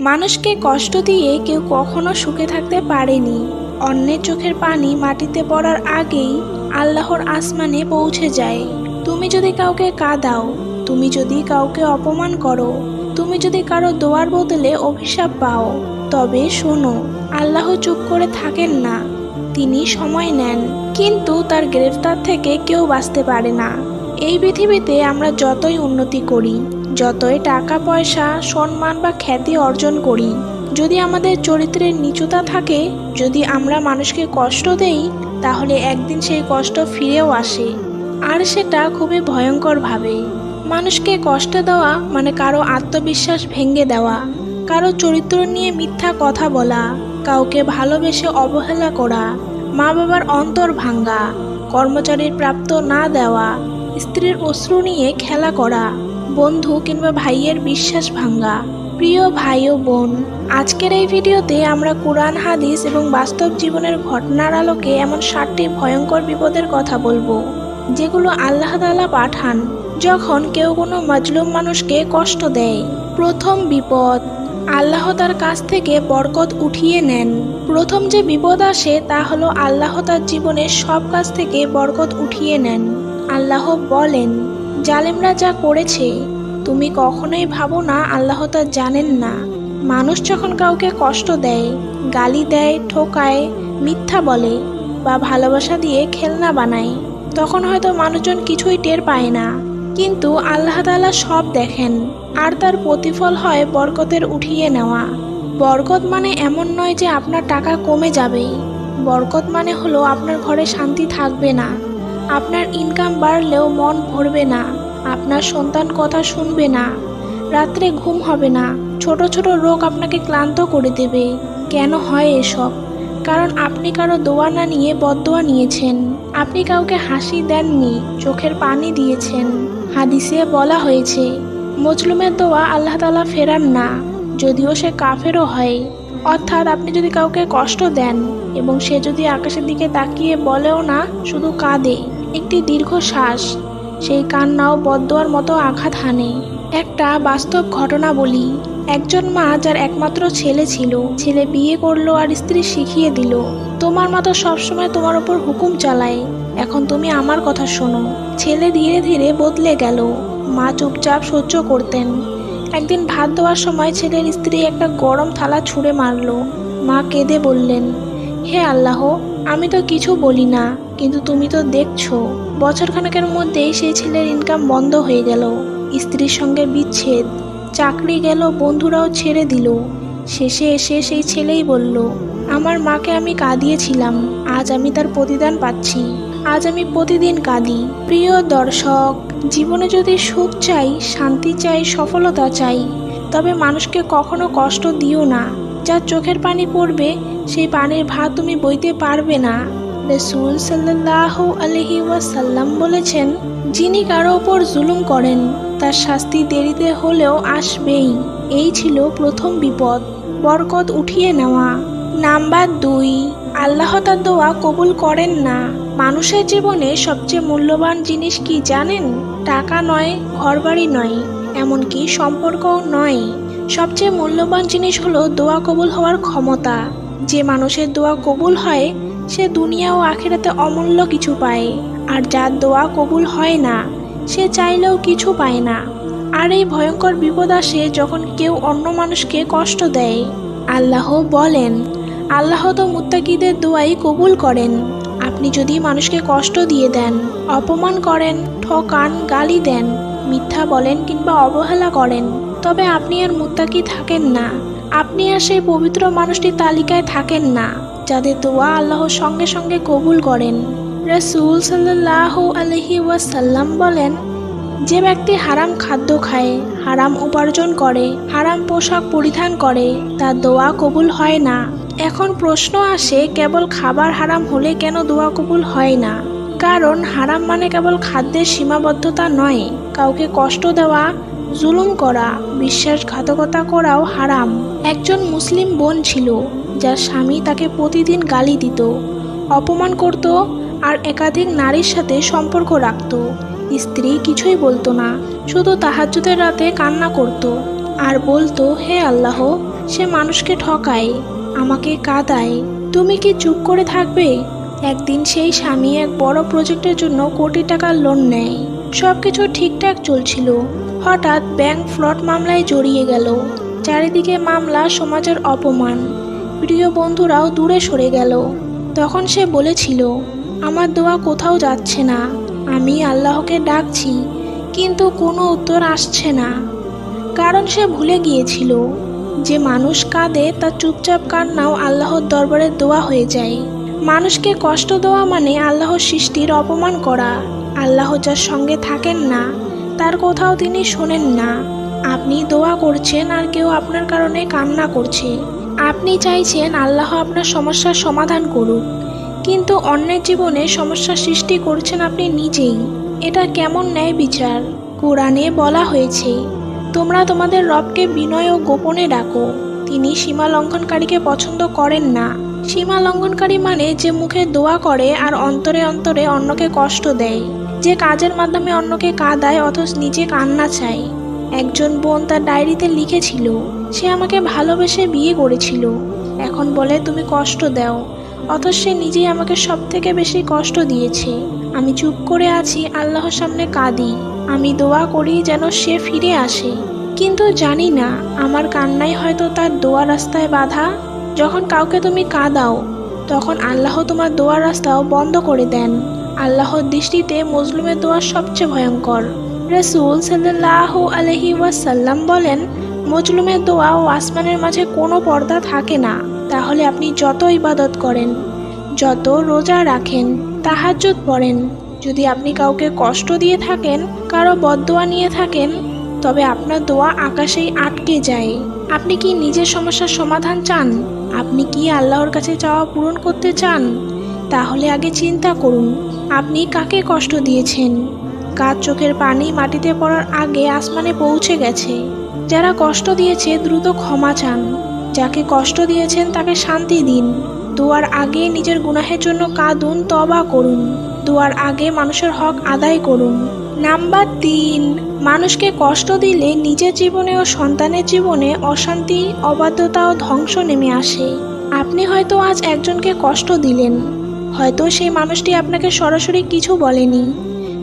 মানুষকে কষ্ট দিয়ে কেউ কখনো সুখে থাকতে পারেনি। অন্যের চোখের পানি মাটিতে পড়ার আগেই আল্লাহর আসমানে পৌঁছে যায়। তুমি যদি কাউকে কাঁদাও, তুমি যদি কাউকে অপমান করো, তুমি যদি কারও দোয়ার বদলে অভিশাপ পাও, তবে শোনো, আল্লাহ চুপ করে থাকেন না, তিনি সময় নেন। কিন্তু তার গ্রেফতার থেকে কেউ বাঁচতে পারে না। এই পৃথিবীতে আমরা যতই উন্নতি করি যতই টাকা, পয়সা, সম্মান বা খ্যাতি অর্জন করি, যদি আমাদের চরিত্রের নিচুতা থাকে, যদি আমরা মানুষকে কষ্ট দেই, তাহলে একদিন সেই কষ্ট ফিরেও আসে। আর সেটা খুবই ভয়ঙ্করভাবে। মানুষকে কষ্ট দেওয়া মানে কারও আত্মবিশ্বাস ভেঙে দেওয়া, কারও চরিত্র নিয়ে মিথ্যা কথা বলা, কাউকে ভালোবেসে অবহেলা করা মা বাবার অন্তর ভাঙ্গা, কর্মচারীর প্রাপ্ত না দেওয়া, স্ত্রীর অশ্রু নিয়ে খেলা করা বন্ধু কিংবা ভাইয়ের বিশ্বাস ভাঙ্গা প্রিয় ভাই ও বোন, আজকের এই ভিডিওতে আমরা কোরআন, হাদিস এবং বাস্তব জীবনের ঘটনার আলোকে এমন সাতটি ভয়ঙ্কর বিপদের কথা বলব, যেগুলো আল্লাহ তাআলা পাঠান যখন কেউ কোনো মাজলুম মানুষকে কষ্ট দেয়। প্রথম বিপদ, আল্লাহ তার কাছ থেকে বরকত উঠিয়ে নেন। প্রথম যে বিপদ আসে তা হলো আল্লাহ তার জীবনের সব কাজ থেকে বরকত উঠিয়ে নেন। আল্লাহ বলেন জালেমরা যা করেছে, তুমি কখনোই ভাবো না আল্লাহ তা জানেন না। মানুষ যখন কাউকে কষ্ট দেয়, গালি দেয়, ঠোকায়, মিথ্যা বলে বা ভালোবাসা দিয়ে খেলনা বানায়, তখন হয়তো মানুষজন কিছুই টের পায় না। কিন্তু আল্লাহ তাআলা সব দেখেন, আর তার প্রতিফল হয় বরকতের উঠিয়ে নেওয়া। বরকত মানে এমন নয় যে আপনার টাকা কমে যাবে বরকত মানে হলো আপনার ঘরে শান্তি থাকবে না। আপনার ইনকাম বাড়লেও মন ভরবে না, আপনার সন্তান কথা শুনবে না, রাত্রে ঘুম হবে না, ছোট ছোট রোগ আপনাকে ক্লান্ত করে দেবে। কেন হয় এসব? কারণ আপনি কারও দোয়া না নিয়ে বদোয়া নিয়েছেন। আপনি কাউকে হাসি দেননি, চোখের পানি দিয়েছেন। হাদিসে বলা হয়েছে মজলুমের দোয়া আল্লাহ তালা ফেরান না, যদিও সে কাফেরও হয়। অর্থাৎ আপনি যদি কাউকে কষ্ট দেন এবং সে যদি আকাশের দিকে তাকিয়ে বলেও না, শুধু কাঁদে। একটি দীর্ঘশ্বাস সেই কান্নাও বদদোয়ার মতো আঘাত হানে। একটা বাস্তব ঘটনা বলি। একজন মা যার একমাত্র ছেলে ছিল, ছেলে বিয়ে করল আর স্ত্রী শিখিয়ে দিল, তোমার মা সবসময় তোমার ওপর হুকুম চালায়। এখন তুমি আমার কথা শোনো। ছেলে ধীরে ধীরে বদলে গেল। মা চুপচাপ সহ্য করতেন। একদিন ভাত দেওয়ার সময় ছেলের স্ত্রী একটা গরম থালা ছুঁড়ে মারল। মা কেঁদে বললেন, হে আল্লাহ, আমি তো কিছু বলি না। কিন্তু তুমি তো দেখছ, বছরখানেকের মধ্যেই সেই ছেলের ইনকাম বন্ধ হয়ে গেল। স্ত্রীর সঙ্গে বিচ্ছেদ, চাকরি গেল, বন্ধুরাও ছেড়ে দিল। শেষে এসে সেই ছেলেই বলল, আমার মাকে আমি কাঁদিয়েছিলাম, আজ আমি তার প্রতিদান পাচ্ছি, আজ আমি প্রতিদিন কাঁদি। প্রিয় দর্শক, জীবনে যদি সুখ চাই, শান্তি চাই, সফলতা চাই, তবে মানুষকে কখনো কষ্ট দিও না। যার চোখের পানি পড়বে, সেই পানির ভাত তুমি বইতে পারবে না। রসুল সাল্লাহ আলহি ওয়াসাল্লাম বলেছেন, যিনি কারও ওপর জুলুম করেন, তার শাস্তি দেরিতে হলেও আসবেই। এই ছিল প্রথম বিপদ, বরকত উঠিয়ে নেওয়া। নাম্বার দুই, আল্লাহ তার দোয়া কবুল করেন না। মানুষের জীবনে সবচেয়ে মূল্যবান জিনিস কি জানেন? টাকা নয়, ঘরবাড়ি নয়, এমনকি সম্পর্কও নয়। সবচেয়ে মূল্যবান জিনিস হলো দোয়া কবুল হওয়ার ক্ষমতা। যে মানুষের দোয়া কবুল হয় সে দুনিয়া ও আখেরাতে অমূল্য কিছু পায়। আর যার দোয়া কবুল হয় না, সে চাইলেও কিছু পায় না। আর এই ভয়ঙ্কর বিপদ আসে যখন কেউ অন্য মানুষকে কষ্ট দেয়। আল্লাহ বলেন, আল্লাহ তো মুত্তাকিদের দোয়াই কবুল করেন। আপনি যদি মানুষকে কষ্ট দিয়ে দেন, অপমান করেন, ঠকান, গালি দেন, মিথ্যা বলেন কিংবা অবহেলা করেন, তবে আপনি আর মুত্তাকি থাকেন না। আপনি আর সেই পবিত্র মানুষটির তালিকায় থাকেন না। যাদের দোয়া আল্লাহর সঙ্গে সঙ্গে কবুল করেন। রসুল সাল্লাহ আলহি ওয়াসাল্লাম বলেন, যে ব্যক্তি হারাম খাদ্য খায়, হারাম উপার্জন করে, হারাম পোশাক পরিধান করে, তার দোয়া কবুল হয় না। এখন প্রশ্ন আসে, কেবল খাবার হারাম হলে কেন দোয়া কবুল হয় না? কারণ হারাম মানে কেবল খাদ্যের সীমাবদ্ধতা নয়। কাউকে কষ্ট দেওয়া জুলুম করা, বিশ্বাসঘাতকতা করাও হারাম। একজন মুসলিম বোন ছিল, যার স্বামী তাকে প্রতিদিন গালি দিত, অপমান করত আর একাধিক নারীর সাথে সম্পর্ক রাখত। স্ত্রী কিছুই বলতো না, শুধু তাহাজ্জুদের রাতে কান্না করত আর বলতো, হে আল্লাহ, সে মানুষকে ঠকায়, আমাকে কাঁদায়। তুমি কি চুপ করে থাকবে? একদিন সেই স্বামী এক বড় প্রজেক্টের জন্য কোটি টাকার লোন নেয়। সবকিছু ঠিকঠাক চলছিল। হঠাৎ ব্যাংক ফ্রড মামলায় জড়িয়ে গেল। চারিদিকে মামলা, সমাজের অপমান। প্রিয় বন্ধুরাও দূরে সরে গেল। তখন সে বলেছিল, আমার দোয়া কোথাও যাচ্ছে না। আমি আল্লাহকে ডাকছি, কিন্তু কোনো উত্তর আসছে না। কারণ সে ভুলে গিয়েছিল, যে মানুষ কাঁদে তার চুপচাপ কান্নাও আল্লাহর দরবারে দোয়া হয়ে যায়। মানুষকে কষ্ট দেওয়া মানে আল্লাহর সৃষ্টির অপমান করা। আল্লাহ যার সঙ্গে থাকেন না তার কোথাও তিনি শোনেন না। আপনি দোয়া করছেন আর কেউ আপনার কারণে কান্না করছে। আপনি চাইছেন আল্লাহ আপনার সমস্যার সমাধান করুক। কিন্তু অন্যের জীবনে সমস্যা সৃষ্টি করছেন আপনি নিজেই। এটা কেমন ন্যায় বিচার? কোরআনে বলা হয়েছে, তোমরা তোমাদের রবকে বিনয় ও গোপনে ডাকো। তিনি সীমা লঙ্ঘনকারীকে পছন্দ করেন না। সীমা লঙ্ঘনকারী মানে যে মুখে দোয়া করে আর অন্তরে অন্তরে অন্যকে কষ্ট দেয়। যে কাজের মাধ্যমে অন্যকে কাঁদায় অথচ নিজে কান্না চায়। একজন বোন তার ডায়েরিতে লিখেছিল, সে আমাকে ভালোবেসে বিয়ে করেছিল। এখন বলে, তুমি কষ্ট দাও। অথচ সে নিজেই আমাকে সব থেকে বেশি কষ্ট দিয়েছে। আমি চুপ করে আছি, আল্লাহর সামনে কাঁদি। আমি দোয়া করি যেন সে ফিরে আসে। কিন্তু জানি না, আমার কান্নাই হয়তো তার দোয়া রাস্তায় বাধা। যখন কাউকে তুমি কাঁদাও তখন আল্লাহ তোমার দোয়ার রাস্তাও বন্ধ করে দেন। আল্লাহর দৃষ্টিতে মজলুমের দোয়া সবচেয়ে ভয়ঙ্কর। রসুল সাল্লাহ আলহি ওয়াসাল্লাম বলেন, মজলুমের দোয়া ও আসমানের মাঝে কোনো পর্দা থাকে না। তাহলে আপনি যত ইবাদত করেন, যত রোজা রাখেন, তাহাজ্জুদ পড়েন। যদি আপনি কাউকে কষ্ট দিয়ে থাকেন, কারও বদোয়া নিয়ে থাকেন, তবে আপনার দোয়া আকাশেই আটকে যায়। আপনি কি নিজের সমস্যার সমাধান চান? আপনি কি আল্লাহর কাছে চাওয়া পূরণ করতে চান? তাহলে আগে চিন্তা করুন। আপনি কাকে কষ্ট দিয়েছেন? কার চোখের পানি মাটিতে পড়ার আগে আসমানে পৌঁছে গেছে। যারা কষ্ট দিয়েছে দ্রুত ক্ষমা চান। যাকে কষ্ট দিয়েছেন তাকে শান্তি দিন। দুয়ার আগে নিজের গুনাহের জন্য কাঁদুন তবা করুন। দুয়ার আগে মানুষের হক আদায় করুন। নাম্বার তিন, মানুষকে কষ্ট দিলে নিজের জীবনে ও সন্তানের জীবনে অশান্তি, অবাধ্যতা ও ধ্বংস নেমে আসে। আপনি হয়তো আজ একজনকে কষ্ট দিলেন। হয়তো সেই মানুষটি আপনাকে সরাসরি কিছু বলেনি।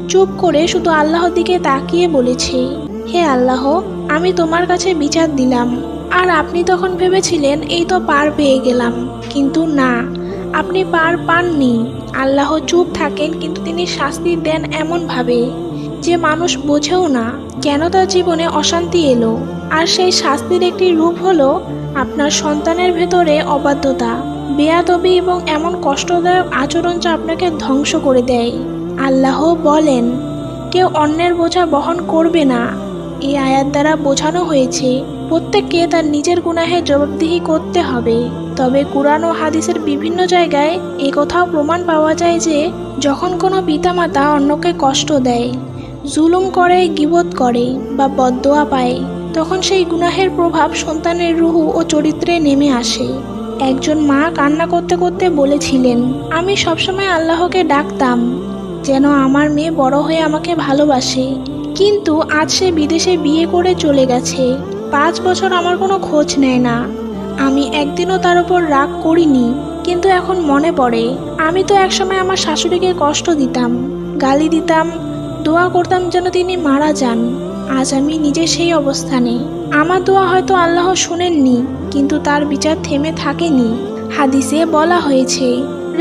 চুপ করে শুধু আল্লাহর দিকে তাকিয়ে বলেছে, হে আল্লাহ, আমি তোমার কাছে বিচার দিলাম। আর আপনি তখন ভেবেছিলেন এই তো পার পেয়ে গেলাম। কিন্তু না, আপনি পার পাননি। আল্লাহ চুপ থাকেন, কিন্তু তিনি শাস্তি দেন এমনভাবে। যে মানুষ বোঝেও না কেন তার জীবনে অশান্তি এলো। আর সেই শাস্তির একটি রূপ হলো আপনার সন্তানের ভেতরে অবাধ্যতা। বেয়াদবি এবং এমন কষ্টদায়ক আচরণ যা আপনাকে ধ্বংস করে দেয়। আল্লাহ বলেন, কেউ অন্যের বোঝা বহন করবে না। এই আয়াত দ্বারা বোঝানো হয়েছে, প্রত্যেককে তার নিজের গুনাহে জবাবদিহি করতে হবে। তবে কোরআন ও হাদিসের বিভিন্ন জায়গায় এ কথাও প্রমাণ পাওয়া যায় যে, যখন কোনো পিতামাতা অন্যকে কষ্ট দেয়, জুলুম করে, গিবত করে বা বদদোয়া পায়, তখন সেই গুনাহের প্রভাব সন্তানের রুহু ও চরিত্রে নেমে আসে। একজন মা কান্না করতে করতে বলেছিলেন, আমি সবসময় আল্লাহকে ডাকতাম, যেন আমার মেয়ে বড় হয়ে আমাকে ভালোবাসে। কিন্তু আজ সে বিদেশে বিয়ে করে চলে গেছে। পাঁচ বছর আমার কোনো খোঁজ নেয় না। আমি একদিনও তার উপর রাগ করিনি, কিন্তু এখন মনে পড়ে। আমি তো একসময় আমার শাশুড়িকে কষ্ট দিতাম, গালি দিতাম, দোয়া করতাম যেন তিনি মারা যান। আজ আমি নিজে সেই অবস্থানে। আমার দোয়া হয়তো আল্লাহ শোনেননি, কিন্তু তার বিচার থেমে থাকেনি। হাদিসে বলা হয়েছে,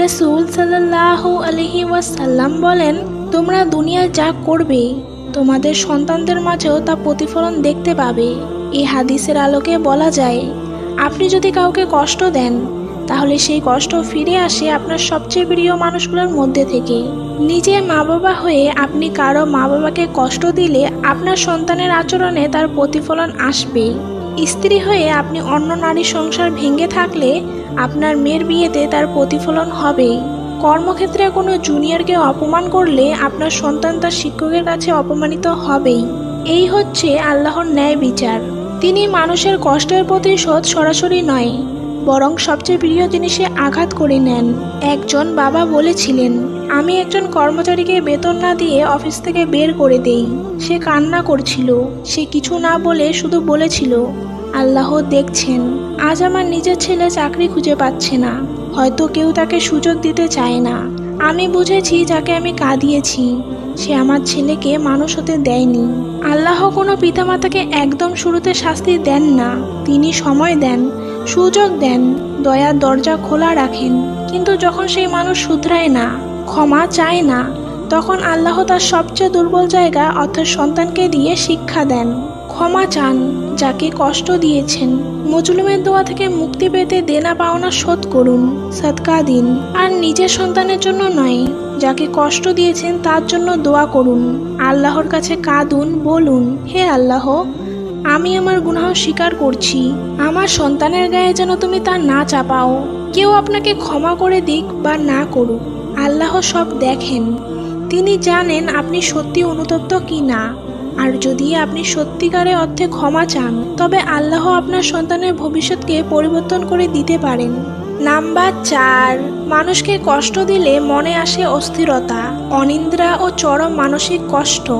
রসুল সাল্লাহ আলহি ওয়াসাল্লাম বলেন, তোমরা দুনিয়া যা করবে, তোমাদের সন্তানদের মাঝেও তা প্রতিফলন দেখতে পাবে। এই হাদিসের আলোকে বলা যায়, আপনি যদি কাউকে কষ্ট দেন তাহলে সেই কষ্ট ফিরে আসে আপনার সবচেয়ে প্রিয় মানুষগুলোর মধ্যে থেকে নিজে মা বাবা হয়ে আপনি কারও মা বাবাকে কষ্ট দিলে আপনার সন্তানের আচরণে তার প্রতিফলন আসবে স্ত্রী হয়ে আপনি অন্য নারীর সংসার ভেঙে থাকলে আপনার মেয়ের বিয়েতে তার প্রতিফলন হবেই। কর্মক্ষেত্রে কোনো জুনিয়রকে অপমান করলে আপনার সন্তান তার শিক্ষকের কাছে অপমানিত হবেই। এই হচ্ছে আল্লাহর ন্যায় বিচার। তিনি মানুষের কষ্টের প্রতিশোধ সরাসরি নয় বরং সবচেয়ে প্রিয় জিনিসে আঘাত করে নেন। একজন বাবা বলেছিলেন, আমি একজন কর্মচারীকে বেতন না দিয়ে অফিস থেকে বের করে দেই। সে কান্না করছিল। সে কিছু না বলে শুধু বলেছিল, আল্লাহ দেখছেন, আজ আমার নিজের ছেলে চাকরি খুঁজে পাচ্ছে না। হয়তো কেউ তাকে সুযোগ দিতে চায় না। আমি বুঝেছি যাকে আমি কাঁদিয়েছি। সে আমার ছেলেকে মানুষ হতে দেয়নি। আল্লাহ কোনো পিতামাতাকে একদম শুরুতে শাস্তি দেন না। তিনি সময় দেন সুযোগ দেন দয়ার দরজা খোলা রাখেন। কিন্তু যখন সেই মানুষ শুধরায় না, ক্ষমা চায় না, তখন আল্লাহ তার সবচেয়ে দুর্বল জায়গা অর্থাৎ সন্তানকে দিয়ে শিক্ষা দেন। ক্ষমা চান, যাকে কষ্ট দিয়েছেন। মজলুমের দোয়া থেকে মুক্তি পেতে দেনা পাওনা শোধ করুন সৎকা দিন। আর নিজের সন্তানের জন্য নয়, যাকে কষ্ট দিয়েছেন তার জন্য দোয়া করুন। আল্লাহর কাছে কাঁদুন, বলুন, হে আল্লাহ আমি আমার গুনাহ স্বীকার করছি। আমার সন্তানের গায়ে যেন তুমি তা না চাপাও। কেউ আপনাকে ক্ষমা করে দিক বা না করুক। আল্লাহ সব দেখেন। তিনি জানেন আপনি সত্যি অনুতপ্ত কি না আর যদি আপনি সত্যিকারে অর্থে ক্ষমা চান, তবে আল্লাহ আপনার সন্তানের ভবিষ্যৎকে পরিবর্তন করে দিতে পারেন। নাম্বার চার, মানুষকে কষ্ট দিলে মনে আসে অস্থিরতা অনিদ্রা ও চরম মানসিক কষ্ট।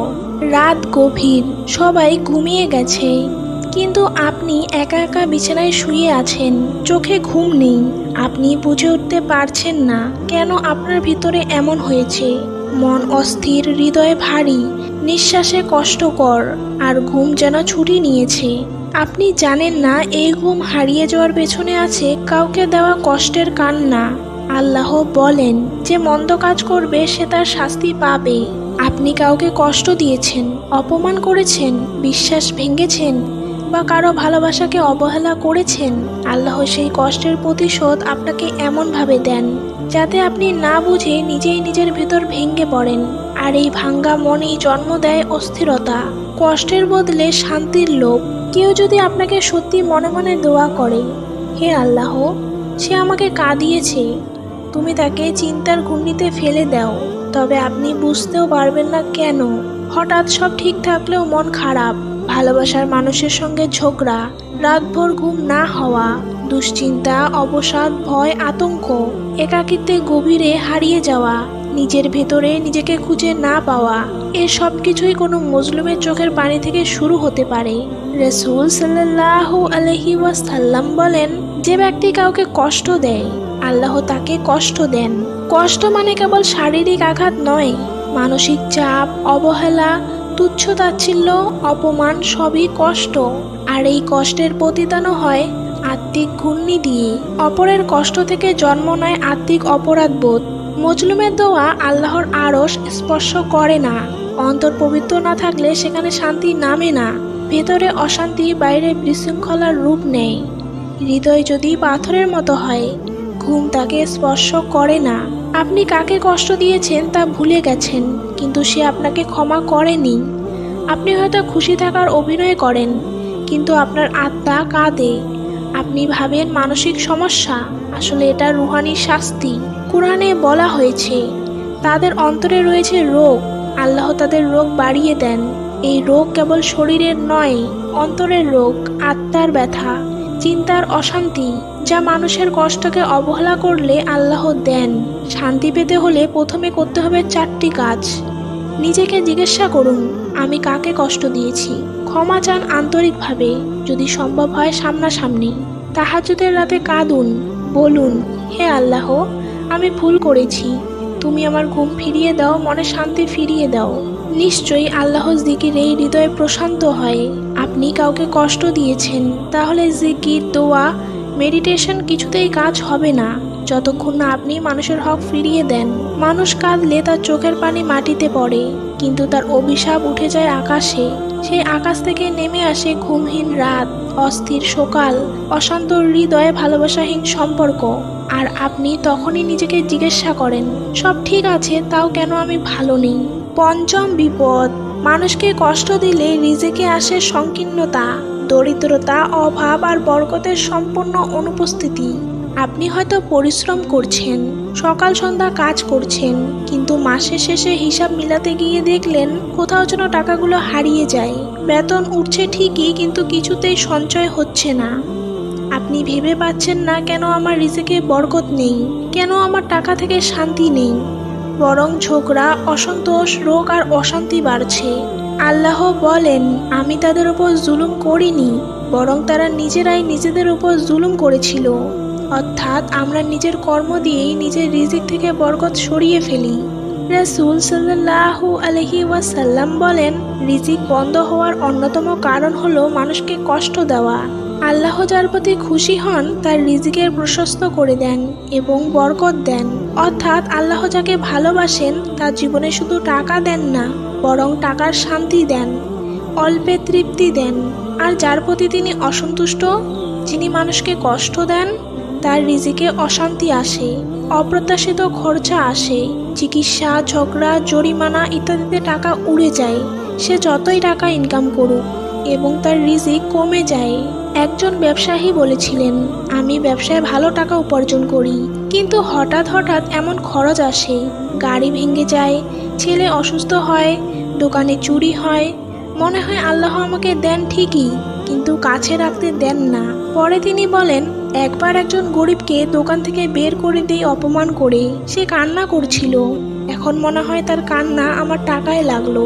রাত গভীর, সবাই ঘুমিয়ে গেছে। কিন্তু আপনি একা একা বিছানায় শুয়ে আছেন, চোখে ঘুম নেই। আপনি বুঝে উঠতে পারছেন না কেন আপনার ভিতরে এমন হয়েছে। মন অস্থির, হৃদয়ে ভারী, নিঃশ্বাসে কষ্টকর, আর ঘুম যেন ছুটি নিয়েছে। আপনি জানেন না, এই ঘুম হারিয়ে যাওয়ার পেছনে আছে কাউকে দেওয়া কষ্টের কান্না। আল্লাহ বলেন, যে মন্দ কাজ করবে, সে তার শাস্তি পাবে। আপনি কাউকে কষ্ট দিয়েছেন, অপমান করেছেন, বিশ্বাস ভেঙেছেন বা কারও ভালোবাসাকে অবহেলা করেছেন, আল্লাহ সেই কষ্টের প্রতিশোধ আপনাকে এমনভাবে দেন, যাতে আপনি না বুঝে নিজেই নিজের ভেতর ভেঙে পড়েন। আর এই ভাঙ্গা মনেই জন্ম দেয় অস্থিরতা। কষ্টের বদলে শান্তির লোভ। কেউ যদি আপনাকে সত্যি মনে মনে দোয়া করে, হে আল্লাহ, সে আমাকে কাঁদিয়েছে। তুমি তাকে চিন্তার ঘূর্ণিতে ফেলে দাও। তবে আপনি বুঝতেও পারবেন না কেন? হঠাৎ সব ঠিক থাকলেও মন খারাপ। ভালোবাসার মানুষের সঙ্গে ঝগড়া, রাতভর ঘুম না হওয়া, দুশ্চিন্তা, অবসাদ, ভয়, আতঙ্ক, একাকিত্বে গভীরে হারিয়ে যাওয়া, নিজের ভেতরে নিজেকে খুঁজে না পাওয়া, এ সব কিছুই কোনো মজলুমের চোখের পানি থেকে শুরু হতে পারে। রসুল সাল্লাহ আলহি ওয়াসাল্লাম বলেন, যে ব্যক্তি কাউকে কষ্ট দেয়, আল্লাহ তাকে কষ্ট দেন। কষ্ট মানে কেবল শারীরিক আঘাত নয়, মানসিক চাপ, অবহেলা, তুচ্ছ তাচ্ছিল্য, অপমান, সবই কষ্ট। আর এই কষ্টের প্রতিদানও হয় আত্মিক ঘূর্ণি দিয়ে। অপরের কষ্ট থেকে জন্ম নেয় আত্মিক অপরাধবোধ। মজলুমের দোয়া আল্লাহর আড়স স্পর্শ করে না। অন্তর পবিত্র না থাকলে সেখানে শান্তি নামে না। ভেতরে অশান্তি, বাইরে বিশৃঙ্খলার রূপ নেয় হৃদয় যদি পাথরের মতো হয়, ঘুম তাকে স্পর্শ করে না। আপনি কাকে কষ্ট দিয়েছেন তা ভুলে গেছেন, কিন্তু সে আপনাকে ক্ষমা করেনি। আপনি হয়তো খুশি থাকার অভিনয় করেন, কিন্তু আপনার আত্মা কাঁদে। আপনি ভাবেন মানসিক সমস্যা, আসলে এটা রুহানি শাস্তি। কোরআনে বলা হয়েছে, তাদের অন্তরে রয়েছে রোগ, আল্লাহ তাদের রোগ বাড়িয়ে দেন। এই রোগ কেবল শরীরের নয়, অন্তরের রোগ, আত্মার ব্যথা, চিন্তার অশান্তি, যা মানুষের কষ্টকে অবহেলা করলে আল্লাহ দেন। শান্তি পেতে হলে প্রথমে করতে হবে চারটি কাজ। নিজেকে জিজ্ঞাসা করুন, আমি কাকে কষ্ট দিয়েছি? ক্ষমা চান আন্তরিকভাবে, যদি সম্ভব হয় সামনাসামনি। তাহাজুদের রাতে কাঁদুন, বলুন, হে আল্লাহ, আমি ভুল করেছি। তুমি আমার ঘুম ফিরিয়ে দাও, মনে শান্তি ফিরিয়ে দাও। নিশ্চয়ই আল্লাহর জিকির এই হৃদয়ে প্রশান্ত হয়। আপনি কাউকে কষ্ট দিয়েছেন, তাহলে জিকির, দোয়া, মেডিটেশন কিছুতেই কাজ হবে না। যতক্ষণ না আপনি মানুষের হক ফিরিয়ে দেন। মানুষ কাঁদলে তার চোখের পানি মাটিতে পড়ে, কিন্তু তার অভিশাপ উঠে যায় আকাশে। সেই আকাশ থেকে নেমে আসে ঘুমহীন রাত, অস্থির সকাল, অশান্ত হৃদয়ে ভালোবাসাহীন সম্পর্ক। আর আপনি তখনই নিজেকে জিজ্ঞাসা করেন, সব ঠিক আছে, তাও কেন আমি ভালো নেই? পঞ্চম বিপদ। মানুষকে কষ্ট দিলে নিজেকে আসে সংকীর্ণতা, দরিদ্রতা, অভাব আর বরকতের সম্পূর্ণ অনুপস্থিতি। আপনি হয়তো পরিশ্রম করছেন, সকাল সন্ধ্যা কাজ করছেন, কিন্তু মাসের শেষে হিসাব মিলাতে গিয়ে দেখলেন কোথাও যেন টাকাগুলো হারিয়ে যায়। বেতন উঠছে ঠিকই, কিন্তু কিছুতেই সঞ্চয় হচ্ছে না। আপনি ভেবে পাচ্ছেন না কেন আমার রিজেকে বরকত নেই, কেন আমার টাকা থেকে শান্তি নেই। বরং ঝগড়া অসন্তোষ, রোগ আর অশান্তি বাড়ছে। আল্লাহ বলেন, আমি তাদের উপর জুলুম করিনি, বরং তারা নিজেরাই নিজেদের উপর জুলুম করেছিল। অর্থাৎ আমরা নিজের কর্ম দিয়েই নিজের রিজিক থেকে বরকত সরিয়ে ফেলি। রাসূল সাল্লাল্লাহু আলহি ওয়াসাল্লাম বলেন, রিজিক বন্ধ হওয়ার অন্যতম কারণ হলো মানুষকে কষ্ট দেওয়া। আল্লাহ যার প্রতি খুশি হন, তার রিজিকের প্রশস্ত করে দেন এবং বরকত দেন। অর্থাৎ আল্লাহ যাকে ভালোবাসেন, তার জীবনে শুধু টাকা দেন না, বরং টাকার শান্তি দেন, অল্পে তৃপ্তি দেন। আর যার প্রতি তিনি অসন্তুষ্ট, যিনি মানুষকে কষ্ট দেন, তার রিজিকে অশান্তি আসে, অপ্রত্যাশিত খরচা আসে, চিকিৎসা, ঝগড়া, জরিমানা ইত্যাদিতে টাকা উড়ে যায়। সে যতই টাকা ইনকাম করুক এবং তার রিজিক কমে যায়। একজন ব্যবসায়ী বলেছিলেন, আমি ব্যবসায় ভালো টাকা উপার্জন করি, কিন্তু হঠাৎ হঠাৎ এমন খরচ আসে। গাড়ি ভেঙে যায়, ছেলে অসুস্থ হয়, দোকানে চুরি হয়। মনে হয় আল্লাহ আমাকে দেন ঠিকই, কিন্তু কাছে রাখতে দেন না। পরে তিনি বলেন, একবার একজন গরিবকে দোকান থেকে বের করে দিয়ে অপমান করে সে কান্না করছিল। এখন মনে হয় তার কান্না আমার টাকায় লাগল।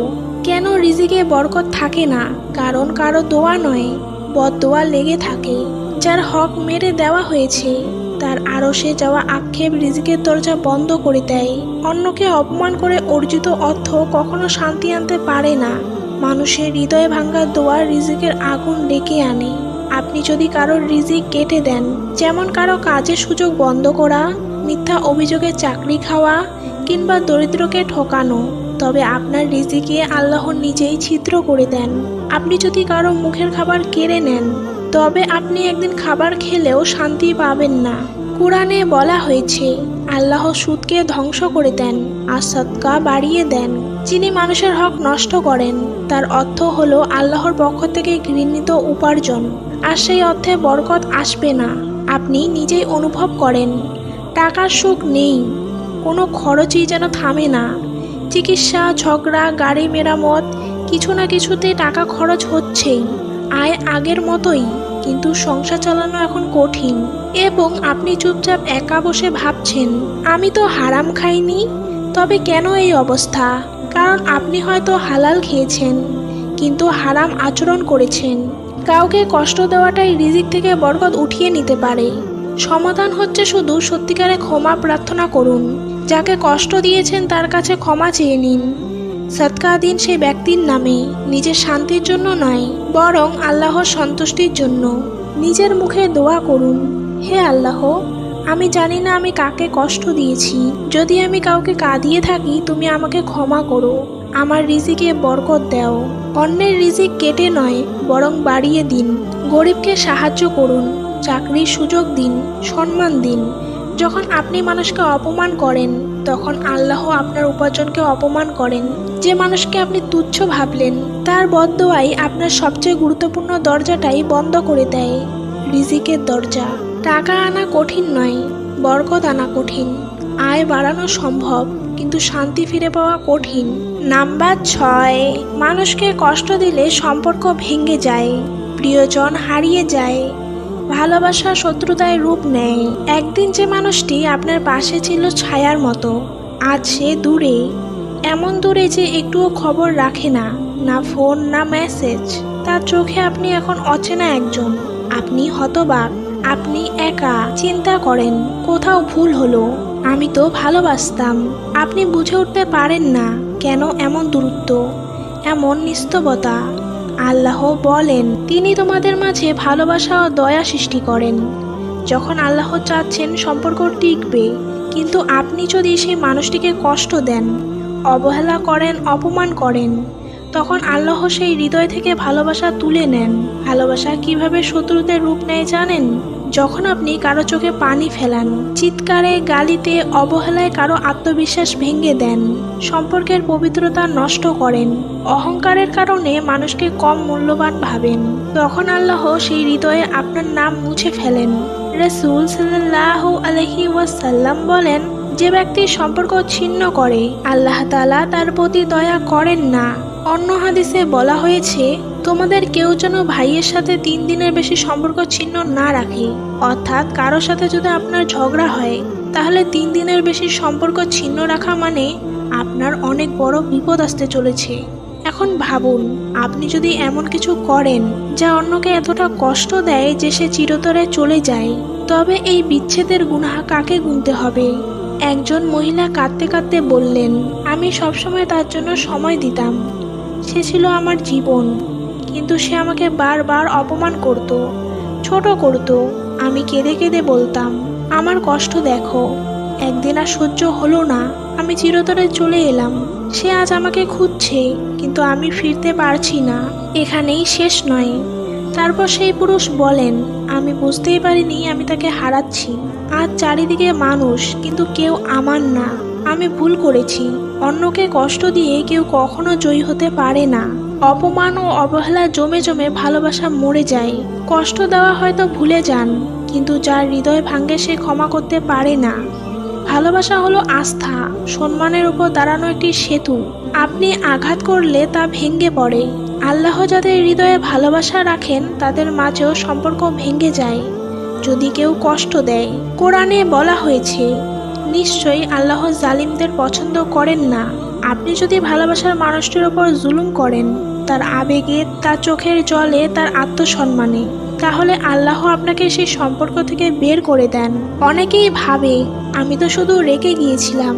কেন রিজিকে বরকত থাকে না? কারণ কারও দোয়া নয়। বদোয়া লেগে থাকে। যার হক মেরে দেওয়া হয়েছে, তার আরও সে যাওয়া আক্ষেপ রিজিকের দরজা বন্ধ করে দেয়। অন্যকে অপমান করে অর্জিত অর্থ কখনো শান্তি আনতে পারে না। মানুষের হৃদয় ভাঙ্গা দোয়া রিজিকের আগুন ডেকে আনে। আপনি যদি কারোর রিজিক কেটে দেন, যেমন কারও কাজের সুযোগ বন্ধ করা, মিথ্যা অভিযোগে চাকরি খাওয়া, কিংবা দরিদ্রকে ঠকানো, তবে আপনার রিজিকে আল্লাহ নিজেই ছিদ্র করে দেন। আপনি যদি কারও মুখের খাবার কেড়ে নেন, তবে আপনি একদিন খাবার খেলেও শান্তি পাবেন না। কোরআনে বলা হয়েছে, আল্লাহ সুদকে ধ্বংস করে দেন, আর সৎকা বাড়িয়ে দেন। যিনি মানুষের হক নষ্ট করেন, তার অর্থ হলো আল্লাহর পক্ষ থেকে গৃহীত উপার্জন। আর সেই অর্থে বরকত আসবে না। আপনি নিজেই অনুভব করেন, টাকার সুখ নেই, কোনো খরচই যেন থামে না। চিকিৎসা, ঝগড়া, গাড়ি মেরামত কিছু না কিছুতে টাকা খরচ হচ্ছেই। আয় আগের মতোই, কিন্তু সংসার চালানো এখন কঠিন। এবং আপনি চুপচাপ একা বসে ভাবছেন, আমি তো হারাম খাইনি? তবে কেন এই অবস্থা? কারণ আপনি হয়তো হালাল খেয়েছেন, কিন্তু হারাম আচরণ করেছেন। কাউকে কষ্ট দেওয়াটাই রিজিক থেকে বরকত উঠিয়ে নিতে পারে। সমাধান হচ্ছে শুধু সত্যিকারে ক্ষমা প্রার্থনা করুন। যাকে কষ্ট দিয়েছেন তার কাছে ক্ষমা চেয়ে নিন। সৎকা দিন সেই ব্যক্তির নামে নিজের শান্তির জন্য নয়, বরং আল্লাহর সন্তুষ্টির জন্য। নিজের মুখে দোয়া করুন, হে আল্লাহ, আমি জানি না আমি কাকে কষ্ট দিয়েছি। যদি আমি কাউকে কাঁদিয়ে থাকি, তুমি আমাকে ক্ষমা করো। আমার রিজিকে বরকত দাও। অন্যের রিজিক কেটে নয়, বরং বাড়িয়ে দিন। গরিবকে সাহায্য করুন, চাকরির সুযোগ দিন, সম্মান দিন। যখন আপনি মানুষকে অপমান করেন তখন আল্লাহ আপনার উপার্জনকে অপমান করেন। যে মানুষকে আপনি তুচ্ছ ভাবলেন, তার বদদোয়াই আপনার সবচেয়ে গুরুত্বপূর্ণ দরজাটাই বন্ধ করে দেয়। রিজিকের দরজা। টাকা আনা কঠিন নয়, বরকত আনা কঠিন। আয় বাড়ানো সম্ভব, কিন্তু শান্তি ফিরে পাওয়া কঠিন। নাম্বার ছয়, মানুষকে কষ্ট দিলে সম্পর্ক ভেঙে যায়, প্রিয়জন হারিয়ে যায়। ভালোবাসা শত্রুতায় রূপ নেয়। একদিন যে মানুষটি আপনার পাশে ছিল ছায়ার মতো, আজ সে দূরে। এমন দূরে যে একটুও খবর রাখে না না ফোন, না মেসেজ। তার চোখে আপনি এখন অচেনা একজন। আপনি হতবাক, আপনি একা, চিন্তা করেন, কোথাও ভুল হলো। আমি তো ভালোবাসতাম। আপনি বুঝে উঠতে পারেন না কেন এমন দূরত্ব, এমন নিস্তবতা আল্লাহ বলেন, তিনি তোমাদের মাঝে ভালোবাসা ও দয়া সৃষ্টি করেন। যখন আল্লাহ চাচ্ছেন, সম্পর্ক টিকবে। কিন্তু আপনি যদি সেই মানুষটিকে কষ্ট দেন, অবহেলা করেন, অপমান করেন, তখন আল্লাহ সেই হৃদয় থেকে ভালোবাসা তুলে নেন। ভালোবাসা কীভাবে শত্রুদের রূপ নেয় জানেন? যখন আপনি কারও চোখে পানি ফেলান, চিৎকারে, গালিতে, অবহেলায় কারও আত্মবিশ্বাস ভেঙে দেন, সম্পর্কের পবিত্রতা নষ্ট করেন, অহংকারের কারণে মানুষকে কম মূল্যবান ভাবেন, তখন আল্লাহ সেই হৃদয়ে আপনার নাম মুছে ফেলেন। রসুল সাল্লাহ আলহি ওয়াসাল্লাম বলেন, যে ব্যক্তি সম্পর্ক ছিন্ন করে, আল্লাহ তালা তার প্রতি দয়া করেন না। অন্য হাদিসে বলা হয়েছে তোমাদের কেউ যেন ভাইয়ের সাথে তিন দিনের বেশি সম্পর্ক ছিন্ন না রাখে। অর্থাৎ কারও সাথে যদি আপনার ঝগড়া হয়, তাহলে তিন দিনের বেশি সম্পর্ক ছিন্ন রাখা মানে আপনার অনেক বড় বিপদ আসতে চলেছে। এখন ভাবুন, আপনি যদি এমন কিছু করেন যা অন্যকে এতটা কষ্ট দেয় যে সে চিরতরে চলে যায়, তবে এই বিচ্ছেদের গুনাহ কাকে গুনতে হবে? একজন মহিলা কাঁদতে কাঁদতে বললেন, আমি সবসময় তার জন্য সময় দিতাম। সে ছিল আমার জীবন। কিন্তু সে আমাকে বারবার অপমান করত, ছোট করত। আমি কেঁদে কেঁদে বলতাম, আমার কষ্ট দেখো, একদিন আর সহ্য হলো না। আমি চিরতরে চলে এলাম। সে আজ আমাকে খুঁজছে, কিন্তু আমি ফিরতে পারছি না। এখানেই শেষ নয়। তারপর সেই পুরুষ বলেন, আমি বুঝতেই পারিনি আমি তাকে হারাচ্ছি। আজ চারিদিকে মানুষ, কিন্তু কেউ আমার না। আমি ভুল করেছি। অন্যকে কষ্ট দিয়ে কেউ কখনো জয়ী হতে পারে না। অপমান ও অবহেলা জমে জমে ভালোবাসা মরে যায়। কষ্ট দেওয়া হয়তো ভুলে যান, কিন্তু যার হৃদয় ভাঙ্গে সে ক্ষমা করতে পারে না। ভালোবাসা হলো আস্থা, সম্মানের উপর দাঁড়ানো একটি সেতু। আপনি আঘাত করলে তা ভেঙ্গে পড়ে। আল্লাহ যাদের হৃদয়ে ভালোবাসা রাখেন, তাদের মাঝেও সম্পর্ক ভেঙে যায়। যদি কেউ কষ্ট দেয়, কোরআনে বলা হয়েছে, নিশ্চয়ই আল্লাহ জালিমদের পছন্দ করেন না। আপনি যদি ভালোবাসার মানুষটির ওপর জুলুম করেন, তার আবেগে, তার চোখের জলে, তার আত্মসম্মানে, তাহলে আল্লাহ আপনাকে সেই সম্পর্ক থেকে বের করে দেন। অনেকেই ভাবে, আমি তো শুধু রেগে গিয়েছিলাম,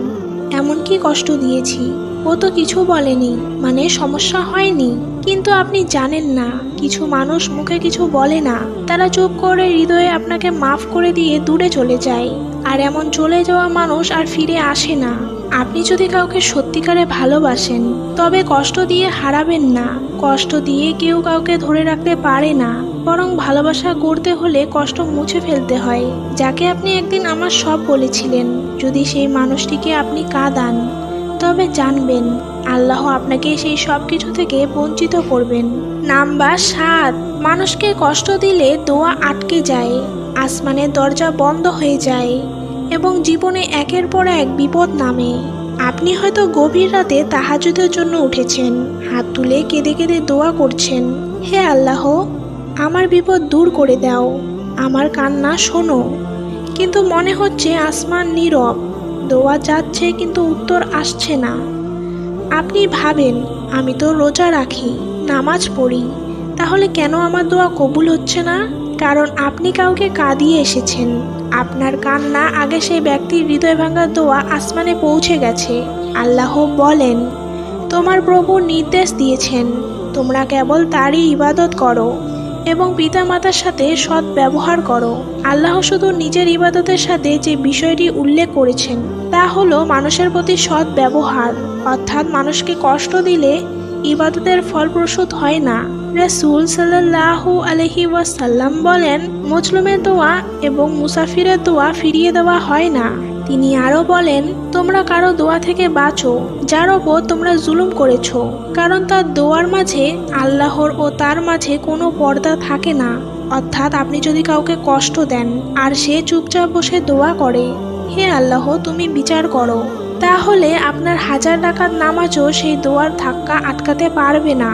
এমনকি কষ্ট দিয়েছি। ও তো কিছু বলেনি মানে সমস্যা হয়নি। কিন্তু আপনি জানেন না, কিছু মানুষ মুখে কিছু বলে না। তারা চুপ করে হৃদয়ে আপনাকে মাফ করে দিয়ে দূরে চলে যায়। আর এমন চলে যাওয়া মানুষ আর ফিরে আসে না। আপনি যদি কাউকে সত্যিকারে ভালোবাসেন, তবে কষ্ট দিয়ে হারাবেন না। কষ্ট দিয়ে কেউ কাউকে ধরে রাখতে পারে না। বরং ভালোবাসা করতে হলে কষ্ট মুছে ফেলতে হয়। যাকে আপনি একদিন আমার সব বলেছিলেন, যদি সেই মানুষটিকে আপনি কাঁদান। তবে জানবেন, আল্লাহ আপনাকে সেই সব কিছু থেকে বঞ্চিত করবেন। নাম্বার সাত, মানুষকে কষ্ট দিলে দোয়া আটকে যায়, আসমানের দরজা বন্ধ হয়ে যায় এবং জীবনে একের পর এক বিপদ নামে। আপনি হয়তো গভীর রাতে তাহাজুদের জন্য উঠেছেন, হাত তুলে কেঁদে কেঁদে দোয়া করছেন, হে আল্লাহ, আমার বিপদ দূর করে দাও, আমার কান্না শোনো। কিন্তু মনে হচ্ছে আসমান নীরব দোয়া যাচ্ছে কিন্তু উত্তর আসছে না। আপনি ভাবেন, আমি তো রোজা রাখি, নামাজ পড়ি, তাহলে কেন আমার দোয়া কবুল হচ্ছে না? কারণ আপনি কাউকে কাঁদিয়ে এসেছেন। আপনার কান্না আগে সেই ব্যক্তির হৃদয় ভাঙা দোয়া আসমানে পৌঁছে গেছে। আল্লাহ বলেন, তোমার প্রভু নির্দেশ দিয়েছেন, তোমরা কেবল তারই ইবাদত করো। এবং পিতামাতার সাথে সৎ ব্যবহার করো। আল্লাহ শুধু নিজের ইবাদতের সাথে যে বিষয়টি উল্লেখ করেছেন, তা হলো মানুষের প্রতি সৎ ব্যবহার। অর্থাৎ মানুষকে কষ্ট দিলে ইবাদতের ফলপ্রসূত হয় না। রাসূল সাল্লাল্লাহু আলহি ওয়াসাল্লাম বলেন, মুসলিমের দোয়া এবং মুসাফিরের দোয়া ফিরিয়ে দেওয়া হয় না। তিনি আরও বলেন, তোমরা কারও দোয়া থেকে বাঁচো, যার ওপর তোমরা জুলুম করেছ, কারণ তার দোয়ার মাঝে আল্লাহর ও তার মাঝে কোনো পর্দা থাকে না। অর্থাৎ আপনি যদি কাউকে কষ্ট দেন, আর সে চুপচাপ বসে দোয়া করে, হে আল্লাহ, তুমি বিচার করো। তাহলে আপনার হাজার টাকার নামাজও সেই দোয়ার ধাক্কা আটকাতে পারবে না।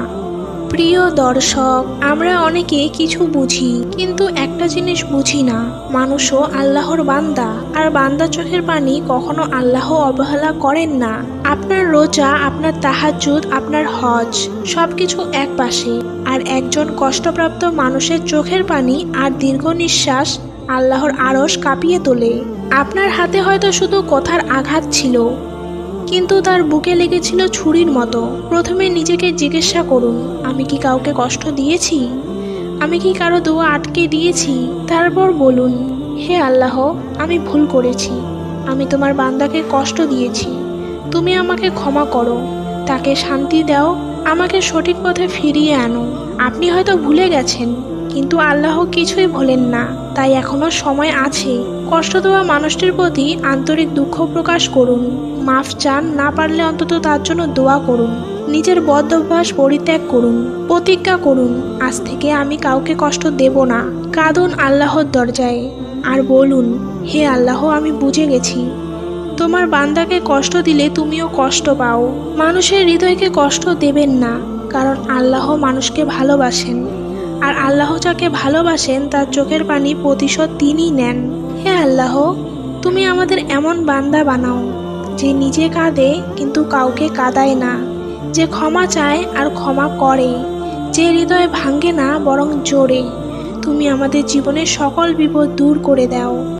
প্রিয় দর্শক, আমরা অনেকে কিছু বুঝি, কিন্তু একটা জিনিস বুঝি না। মানুষও আল্লাহর বান্দা, আর বান্দা চোখের পানি কখনো আল্লাহ অবহেলা করেন না। আপনার রোজা, আপনার তাহাজুদ আপনার হজ, সবকিছু এক পাশে, আর একজন কষ্টপ্রাপ্ত মানুষের চোখের পানি আর দীর্ঘ নিঃশ্বাস আল্লাহর আড়স কাঁপিয়ে তোলে। আপনার হাতে হয়তো শুধু কথার আঘাত ছিল কিন্তু তার বুকে লেগেছিল ছুরির মতো। প্রথমে নিজেকে জিজ্ঞাসা করুন, আমি কি কাউকে কষ্ট দিয়েছি? আমি কি কারও দোয়া আটকে দিয়েছি? তারপর বলুন, হে আল্লাহ, আমি ভুল করেছি। আমি তোমার বান্দাকে কষ্ট দিয়েছি। তুমি আমাকে ক্ষমা করো। তাকে শান্তি দাও। আমাকে সঠিক পথে ফিরিয়ে আনো। আপনি হয়তো ভুলে গেছেন, কিন্তু আল্লাহ কিছুই ভোলেন না। তাই এখনও সময় আছে। কষ্ট দেওয়া মানুষটির প্রতি আন্তরিক দুঃখ প্রকাশ করুন। মাফ চান না পারলে অন্তত তার জন্য দোয়া করুন। নিজের বদ অভ্যাস পরিত্যাগ করুন। প্রতিজ্ঞা করুন, আজ থেকে আমি কাউকে কষ্ট দেব না। কাঁদুন আল্লাহর দরজায়। আর বলুন, হে আল্লাহ, আমি বুঝে গেছি। তোমার বান্দাকে কষ্ট দিলে তুমিও কষ্ট পাও। মানুষের হৃদয়কে কষ্ট দেবেন না, কারণ আল্লাহ মানুষকে ভালোবাসেন। আর আল্লাহ যাকে ভালোবাসেন, তার চোখের পানি প্রতিশোধ তিনি নেন। হে আল্লাহ, তুমি আমাদের এমন বান্দা বানাও, যে নিজে কাঁদে কিন্তু কাউকে কাদায় না, যে ক্ষমা চায় আর ক্ষমা করে, যে হৃদয় ভাঙ্গে না বরং জোরে। তুমি আমাদের জীবনের সকল বিপদ দূর করে দাও।